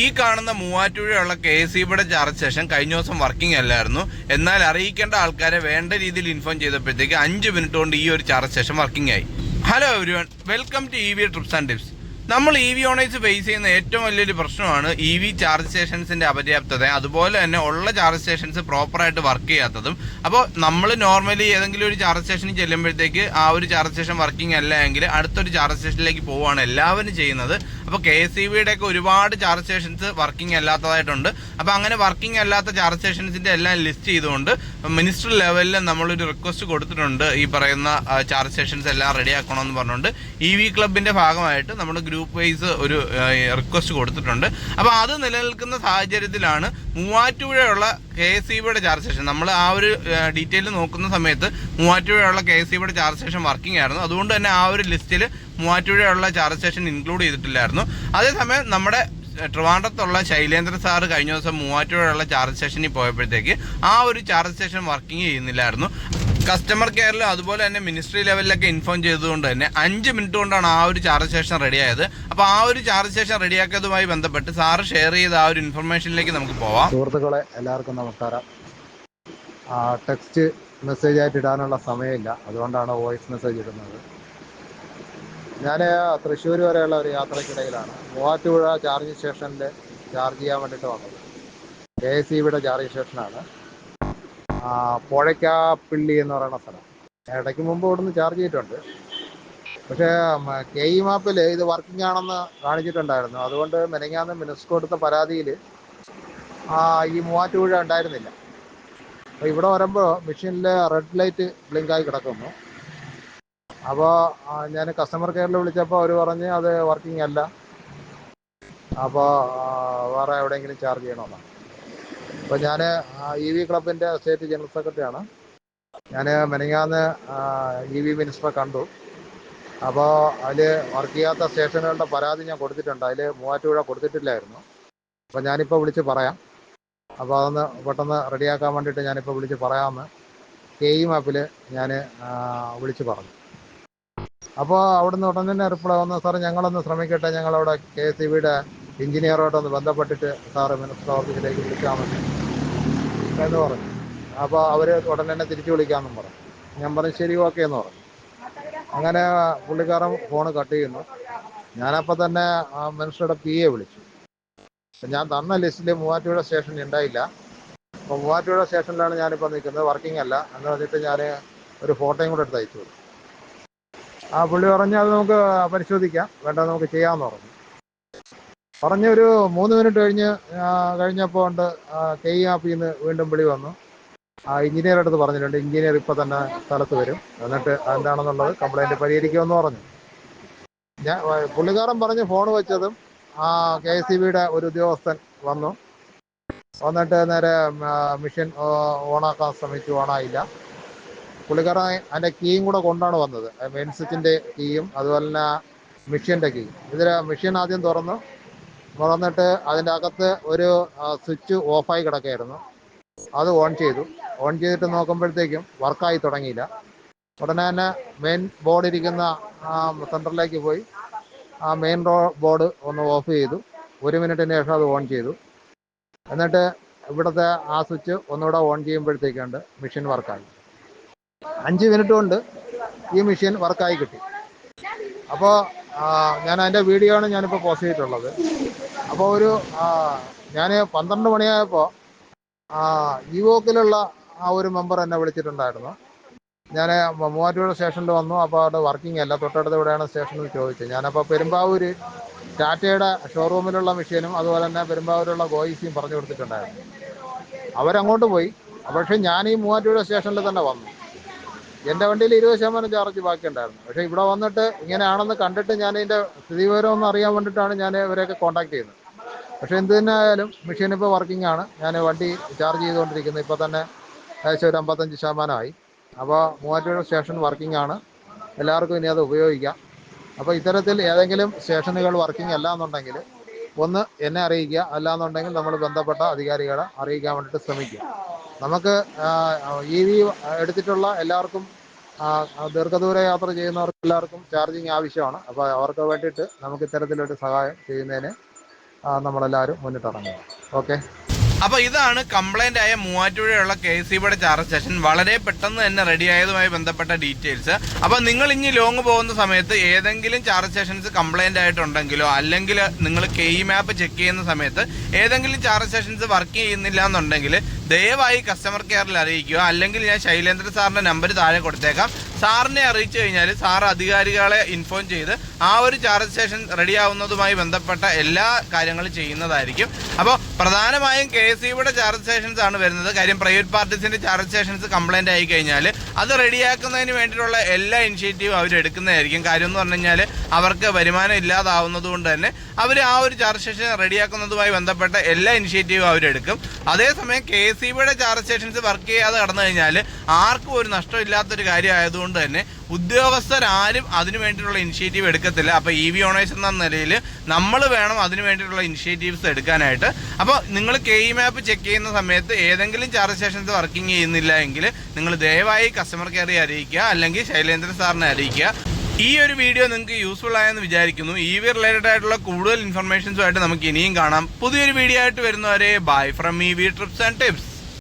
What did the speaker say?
ഈ കാണുന്ന മൂവാറ്റുപുഴയുള്ള കെ എസ് സിബിയുടെ ചാർജ് സ്റ്റേഷൻ കഴിഞ്ഞ ദിവസം വർക്കിംഗ് അല്ലായിരുന്നു. എന്നാൽ അറിയിക്കേണ്ട ആൾക്കാരെ വേണ്ട രീതിയിൽ ഇൻഫോം ചെയ്തപ്പോഴത്തേക്ക് അഞ്ച് മിനിറ്റ് കൊണ്ട് ഈ ഒരു ചാർജ് സ്റ്റേഷൻ വർക്കിംഗ് ആയി. Hello everyone welcome to E V trips and tips നമ്മൾ ഇ വി ഓണേഴ്സ് ഫേസ് ചെയ്യുന്ന ഏറ്റവും വലിയൊരു പ്രശ്നമാണ് ഇ വി ചാർജ് സ്റ്റേഷൻസിന്റെ അപര്യാപ്തത അതുപോലെ തന്നെ ഉള്ള ചാർജ് സ്റ്റേഷൻസ് പ്രോപ്പറായിട്ട് വർക്ക് ചെയ്യാത്തതും. അപ്പോൾ നമ്മൾ നോർമലി ഏതെങ്കിലും ഒരു ചാർജ് സ്റ്റേഷനിൽ ചെല്ലുമ്പോഴത്തേക്ക് ആ ഒരു ചാർജ് സ്റ്റേഷൻ വർക്കിംഗ് അല്ല എങ്കിൽ അടുത്തൊരു ചാർജ് സ്റ്റേഷനിലേക്ക് പോവുകയാണ് എല്ലാവരും ചെയ്യുന്നത്. അപ്പോൾ കെ എസ് സി ബിയുടെ ഒക്കെ ഒരുപാട് ചാർജ് സ്റ്റേഷൻസ് വർക്കിംഗ് അല്ലാത്തതായിട്ടുണ്ട്. അപ്പോൾ അങ്ങനെ വർക്കിംഗ് അല്ലാത്ത ചാർജ് സ്റ്റേഷൻസിന്റെ എല്ലാം ലിസ്റ്റ് ചെയ്തുകൊണ്ട് മിനിസ്റ്റർ ലെവലിൽ നമ്മളൊരു റിക്വസ്റ്റ് കൊടുത്തിട്ടുണ്ട് ഈ പറയുന്ന ചാർജ് സ്റ്റേഷൻസ് എല്ലാം റെഡി ആക്കണമെന്ന് പറഞ്ഞുകൊണ്ട്. ഇ വി ക്ലബിന്റെ ഭാഗമായിട്ട് നമ്മുടെ ഗ്രൂപ്പ് വൈസ് ഒരു റിക്വസ്റ്റ് കൊടുത്തിട്ടുണ്ട്. അപ്പോൾ അത് നിലനിൽക്കുന്ന സാഹചര്യത്തിലാണ് മൂവാറ്റുപുഴയുള്ള കെ എസ് സി ബിയുടെ ചാർജ് സ്റ്റേഷൻ നമ്മൾ ആ ഒരു ഡീറ്റെയിൽ നോക്കുന്ന സമയത്ത് മൂവാറ്റുപുഴയുള്ള കെ എസ് സി ബിയുടെ ചാർജ് സ്റ്റേഷൻ വർക്കിംഗ് ആയിരുന്നു. അതുകൊണ്ട് തന്നെ ആ ഒരു ലിസ്റ്റിൽ മൂവാറ്റുപുഴയുള്ള ചാർജ് സ്റ്റേഷൻ ഇൻക്ലൂഡ് ചെയ്തിട്ടില്ലായിരുന്നു. അതേസമയം നമ്മുടെ ട്രിവാൻഡ്രത്തുള്ള ശൈലേന്ദ്ര സാർ കഴിഞ്ഞ ദിവസം മൂവാറ്റുപുഴയുള്ള ചാർജ് സ്റ്റേഷനിൽ പോയപ്പോഴത്തേക്ക് ആ ഒരു ചാർജ് സ്റ്റേഷൻ വർക്കിംഗ് ചെയ്യുന്നില്ലായിരുന്നു. കസ്റ്റമർ കെയറിലും അതുപോലെ തന്നെ മിനിസ്ട്രി ലെവലിലൊക്കെ ഇൻഫോം ചെയ്തതുകൊണ്ട് തന്നെ അഞ്ച് മിനിറ്റ് കൊണ്ടാണ് ആ ഒരു ചാർജ് സ്റ്റേഷൻ റെഡിയായത് അപ്പോൾ ആ ഒരു ചാർജ് സ്റ്റേഷൻ റെഡിയാക്കിയതുമായി ബന്ധപ്പെട്ട് സാറ് ഷെയർ ചെയ്ത ആ ഒരു ഇൻഫർമേഷനിലേക്ക് നമുക്ക് പോവാം. സുഹൃത്തുക്കളെ എല്ലാവർക്കും നമസ്കാരം. ടെക്സ്റ്റ് മെസ്സേജ് ആയിട്ട് ഇടാനുള്ള സമയമില്ല. അതുകൊണ്ടാണ് വോയിസ് മെസ്സേജ് ഇടുന്നത്. ഞാൻ തൃശ്ശൂർ വരെയുള്ള ഒരു യാത്രയ്ക്കിടയിലാണ് മൂവാറ്റുപുഴ ചാർജ് സ്റ്റേഷനിൽ ചാർജ് ചെയ്യാൻ വേണ്ടിയിട്ട് വന്നത്. കെ എസ് സിയുടെ ചാർജ് സ്റ്റേഷനാണ് പുഴയ്ക്കാപ്പിള്ളി എന്ന് പറയുന്ന സ്ഥലം. ഇടയ്ക്ക് മുമ്പ് ഇവിടുന്ന് ചാർജ് ചെയ്തിട്ടുണ്ട്. പക്ഷേ കെ ഇ മാപ്പിൽ ഇത് വർക്കിംഗ് ആണെന്ന് കാണിച്ചിട്ടുണ്ടായിരുന്നു. അതുകൊണ്ട് മെനങ്ങാന്ന് മിനിസ്കോ കൊടുത്ത പരാതിയിൽ ഈ മൂവാറ്റുപുഴ ഉണ്ടായിരുന്നില്ല. അപ്പോൾ ഇവിടെ വരുമ്പോൾ മെഷീനിൽ റെഡ് ലൈറ്റ് ബ്ലിങ്കായി കിടക്കുന്നു. അപ്പോൾ ഞാൻ കസ്റ്റമർ കെയറിൽ വിളിച്ചപ്പോൾ അവർ പറഞ്ഞ് അത് വർക്കിംഗ് അല്ല. അപ്പോൾ വേറെ എവിടെയെങ്കിലും ചാർജ് ചെയ്യണമെന്നാണ് അപ്പോൾ ഞാൻ ഇ വി ക്ലബിന്റെ സ്റ്റേറ്റ് ജനറൽ സെക്രട്ടറിയാണ്. ഞാൻ മെനങ്ങാന്ന് ഇ വി മിനിസ്റ്ററെ കണ്ടു. അപ്പോൾ അതിൽ വർക്ക് ചെയ്യാത്ത സ്റ്റേഷനുകളുടെ പരാതി ഞാൻ കൊടുത്തിട്ടുണ്ട്. അതിൽ മൂവാറ്റുപുഴ കൊടുത്തിട്ടില്ലായിരുന്നു. അപ്പോൾ ഞാനിപ്പോൾ വിളിച്ച് പറയാം. അപ്പോൾ അതൊന്ന് പെട്ടെന്ന് റെഡിയാക്കാൻ വേണ്ടിയിട്ട് ഞാനിപ്പോൾ വിളിച്ച് പറയാമെന്ന് കെ ഇ മാപ്പിൽ ഞാൻ വിളിച്ച് പറഞ്ഞു. അപ്പോൾ അവിടുന്ന് ഉടൻ തന്നെ റിപ്ലൈ വന്നു. സാർ ഞങ്ങളൊന്ന് ശ്രമിക്കട്ടെ. ഞങ്ങളവിടെ കെ എസ് ഇ ബിയുടെ എഞ്ചിനീയറോട്ടൊന്ന് ബന്ധപ്പെട്ടിട്ട് സാറ് മിനിസ്റ്റർ ഓഫീസിലേക്ക് വിളിക്കാമെന്ന് എന്ന് പറഞ്ഞു. അപ്പോൾ അവർ ഉടനെ തന്നെ തിരിച്ചു വിളിക്കാമെന്നും പറഞ്ഞു. ഞാൻ പറഞ്ഞു ശരി ഓക്കെ എന്ന് പറഞ്ഞു. അങ്ങനെ പുള്ളിക്കാരൻ ഫോൺ കട്ട് ചെയ്യുന്നു. ഞാനപ്പോൾ തന്നെ ആ മനുഷ്യരുടെ പി എ വിളിച്ചു. ഞാൻ തന്ന ലിസ്റ്റിൽ മൂവാറ്റുപുഴ സ്റ്റേഷൻ ഉണ്ടായില്ല. അപ്പോൾ മൂവാറ്റുപുഴ സ്റ്റേഷനിലാണ് ഞാനിപ്പോൾ നിൽക്കുന്നത്. വർക്കിംഗ് അല്ല. എന്ന് പറഞ്ഞിട്ട് ഞാൻ ഒരു ഫോട്ടോയും കൂടെ എടുത്ത് അയച്ചു ആ പുള്ളി പറഞ്ഞു അത് നമുക്ക് പരിശോധിക്കാം. വേണ്ട നമുക്ക് ചെയ്യാമെന്ന് പറഞ്ഞു. പറഞ്ഞ ഒരു മൂന്ന് മിനിറ്റ് കഴിഞ്ഞ് കഴിഞ്ഞപ്പോൾ ഉണ്ട് കെ ഇ ആപ്പിൽ നിന്ന് വീണ്ടും വിളി വന്നു. ആ എഞ്ചിനീയർ അടുത്ത് പറഞ്ഞിട്ടുണ്ട്. എഞ്ചിനീയർ ഇപ്പോൾ തന്നെ സ്ഥലത്ത് വരും. എന്നിട്ട് എന്താണെന്നുള്ളത് കംപ്ലൈന്റ് പരിഹരിക്കുമെന്ന് പറഞ്ഞു. ഞാൻ പുള്ളിക്കാരൻ പറഞ്ഞ് ഫോൺ വെച്ചതും ആ കെ എസ് ബിയുടെ ഒരു ഉദ്യോഗസ്ഥൻ വന്നു. വന്നിട്ട് നേരെ മിഷൻ ഓണാക്കാൻ ശ്രമിച്ചു ഓണായില്ല. പുള്ളിക്കാരൻ അതിന്റെ കീയും കൂടെ കൊണ്ടാണ് വന്നത്. മെയിൻ സ്വിച്ചിന്റെ കീയും അതുപോലെ തന്നെ മിഷ്യന്റെ കീയും. ഇതിൽ മിഷ്യൻ ആദ്യം തുറന്നു. തുറന്നിട്ട് അതിന്റെ അകത്ത് ഒരു സ്വിച്ച് ഓഫായി കിടക്കുകയായിരുന്നു. അത് ഓൺ ചെയ്തു. ഓൺ ചെയ്തിട്ട് നോക്കുമ്പോഴത്തേക്കും വർക്കായി തുടങ്ങിയില്ല. ഉടനെ തന്നെ മെയിൻ ബോർഡ് ഇരിക്കുന്ന സെന്ററിലേക്ക് പോയി. ആ മെയിൻ റോ ബോർഡ് ഒന്ന് ഓഫ് ചെയ്തു. ഒരു മിനിറ്റിന് ശേഷം അത് ഓൺ ചെയ്തു. എന്നിട്ട് ഇവിടുത്തെ ആ സ്വിച്ച് ഒന്നുകൂടെ ഓൺ ചെയ്യുമ്പോഴത്തേക്കുണ്ട് മെഷീൻ വർക്കായി. അഞ്ച് മിനിറ്റ് കൊണ്ട് ഈ മെഷീൻ വർക്കായി കിട്ടി. അപ്പോൾ ഞാൻ അതിന്റെ വീഡിയോ ആണ് ഞാനിപ്പോൾ പോസ്റ്റ് ചെയ്തിട്ടുള്ളത്. അപ്പോൾ ഒരു ഞാൻ പന്ത്രണ്ട് മണിയായപ്പോൾ ഈ വോക്കിലുള്ള ആ ഒരു മെമ്പർ എന്നെ വിളിച്ചിട്ടുണ്ടായിരുന്നു. ഞാൻ മൂവാറ്റുപുഴ സ്റ്റേഷനിൽ വന്നു. അപ്പോൾ അവിടെ വർക്കിംഗ് അല്ല. തൊട്ടടുത്ത് എവിടെയാണ് സ്റ്റേഷനിൽ ചോദിച്ചത്. ചോദിച്ചു ഞാനപ്പോൾ പെരുമ്പാവൂർ ടാറ്റയുടെ ഷോറൂമിലുള്ള മെഷീനും അതുപോലെ തന്നെ പെരുമ്പാവൂരുള്ള ഗോയിസിയും പറഞ്ഞു കൊടുത്തിട്ടുണ്ടായിരുന്നു. അവരങ്ങോട്ട് പോയി. പക്ഷേ ഞാൻ ഈ മൂവാറ്റുപുഴ സ്റ്റേഷനിൽ തന്നെ വന്നു. എന്റെ വണ്ടിയിൽ ഇരുപത് ശതമാനം ചാർജ് ബാക്കി ഉണ്ടായിരുന്നു പക്ഷേ ഇവിടെ വന്നിട്ട് ഇങ്ങനെയാണെന്ന് കണ്ടിട്ട് ഞാൻ ഇതിന്റെ സ്ഥിതിവിവരം ഒന്ന് അറിയാൻ വേണ്ടിയിട്ടാണ് ഞാൻ ഇവരെയൊക്കെ കോൺടാക്ട് ചെയ്യുന്നത്. പക്ഷേ എന്ത് തന്നെ ആയാലും മെഷീൻ ഇപ്പോൾ വർക്കിംഗ് ആണ്. ഞാൻ വണ്ടി ചാർജ് ചെയ്തുകൊണ്ടിരിക്കുന്നത് ഇപ്പോൾ തന്നെ ഏകദേശം ഒരു അമ്പത്തഞ്ച് ശതമാനമായി. അപ്പോൾ മൂവാറ്റുപുഴ സ്റ്റേഷൻ വർക്കിംഗ് ആണ്. എല്ലാവർക്കും ഇനി അത് ഉപയോഗിക്കാം. അപ്പോൾ ഇത്തരത്തിൽ ഏതെങ്കിലും സ്റ്റേഷനുകൾ വർക്കിംഗ് അല്ല എന്നുണ്ടെങ്കിൽ ഒന്ന് എന്നെ അറിയിക്കുക. അല്ല അല്ലാന്നുണ്ടെങ്കിൽ നമ്മൾ ബന്ധപ്പെട്ട അധികാരികളെ അറിയിക്കാൻ വേണ്ടിയിട്ട് ശ്രമിക്കുക. നമുക്ക് ഇ വി എടുത്തിട്ടുള്ള എല്ലാവർക്കും ദീർഘദൂര യാത്ര ചെയ്യുന്നവർക്ക് എല്ലാവർക്കും ചാർജിങ് ആവശ്യമാണ്. അപ്പോൾ അവർക്ക് വേണ്ടിയിട്ട് നമുക്ക് ഇത്തരത്തിലൊരു സഹായം ചെയ്യുന്നതിന് നമ്മളെല്ലാവരും മുന്നിട്ടിറങ്ങുക. ഓക്കെ? അപ്പൊ ഇതാണ് കംപ്ലൈന്റ് ആയ മൂവാറ്റുപുഴയുള്ള കെ സി ബിയുടെ ചാർജ് സ്റ്റേഷൻ വളരെ പെട്ടെന്ന് തന്നെ റെഡി ആയതുമായി ബന്ധപ്പെട്ട ഡീറ്റെയിൽസ് അപ്പൊ നിങ്ങൾ ഇനി ലോങ് പോകുന്ന സമയത്ത് ഏതെങ്കിലും ചാർജ് സ്റ്റേഷൻസ് കംപ്ലൈന്റ് ആയിട്ടുണ്ടെങ്കിലോ അല്ലെങ്കിൽ നിങ്ങൾ കെ ഇ മാപ്പ് ചെക്ക് ചെയ്യുന്ന സമയത്ത് ഏതെങ്കിലും ചാർജ് സ്റ്റേഷൻസ് വർക്ക് ചെയ്യുന്നില്ല എന്നുണ്ടെങ്കിൽ ദയവായി കസ്റ്റമർ കെയറിൽ അറിയിക്കുക. അല്ലെങ്കിൽ ഞാൻ ശൈലേന്ദ്ര സാറിന്റെ നമ്പർ താഴെ കൊടുത്തേക്കാം. സാറിനെ അറിയിച്ചു കഴിഞ്ഞാൽ സാർ അധികാരികളെ ഇൻഫോം ചെയ്ത് ആ ഒരു ചാർജ് സ്റ്റേഷൻ റെഡിയാവുന്നതുമായി ബന്ധപ്പെട്ട എല്ലാ കാര്യങ്ങളും ചെയ്യുന്നതായിരിക്കും. അപ്പോൾ പ്രധാനമായും കെ എസ് സിയുടെ ചാർജ് സ്റ്റേഷൻസ് ആണ് വരുന്നത്. കാര്യം പ്രൈവറ്റ് പാർട്ടീസിന്റെ ചാർജ് സ്റ്റേഷൻസ് കംപ്ലൈന്റ് ആയി കഴിഞ്ഞാൽ അത് റെഡിയാക്കുന്നതിന് വേണ്ടിയിട്ടുള്ള എല്ലാ ഇനിഷ്യേറ്റീവും അവർ എടുക്കുന്നതായിരിക്കും. കാര്യം എന്ന് പറഞ്ഞു കഴിഞ്ഞാൽ അവർക്ക് വരുമാനം ഇല്ലാതാവുന്നത് കൊണ്ട് തന്നെ അവർ ആ ഒരു ചാർജ് സ്റ്റേഷൻ റെഡിയാക്കുന്നതുമായി ബന്ധപ്പെട്ട എല്ലാ ഇനിഷ്യേറ്റീവും അവരെടുക്കും അതേസമയം K S C charge stations work ചെയ്യാതെ കടന്നു കഴിഞ്ഞാൽ ആർക്കും ഒരു നഷ്ടമില്ലാത്തൊരു കാര്യമായതുകൊണ്ട് തന്നെ ഉദ്യോഗസ്ഥരാരും അതിനു വേണ്ടിയിട്ടുള്ള ഇനിഷ്യേറ്റീവ് എടുക്കത്തില്ല. അപ്പോൾ ഇ വി ഓണേഴ്സ് എന്ന നിലയിൽ നമ്മൾ വേണം അതിനു വേണ്ടിയിട്ടുള്ള ഇനിഷ്യേറ്റീവ്സ് എടുക്കാനായിട്ട്. അപ്പോൾ നിങ്ങൾ കെ ഇ മാപ്പ് ചെക്ക് ചെയ്യുന്ന സമയത്ത് ഏതെങ്കിലും ചാർജ് സ്റ്റേഷൻസ് വർക്കിംഗ് ചെയ്യുന്നില്ല എങ്കിൽ നിങ്ങൾ ദയവായി കസ്റ്റമർ കെയറെ അറിയിക്കുക അല്ലെങ്കിൽ ശൈലേന്ദ്രൻ സാറിനെ അറിയിക്കുക. ഈ ഒരു വീഡിയോ നിങ്ങൾക്ക് യൂസ്ഫുൾ ആയെന്ന് വിചാരിക്കുന്നു. ഇ വി റിലേറ്റഡ് ആയിട്ടുള്ള കൂടുതൽ ഇൻഫർമേഷൻസുമായിട്ട് നമുക്ക് ഇനിയും കാണാം. പുതിയൊരു വീഡിയോ ആയിട്ട് വരുന്നവരെ bye from E V trips and tips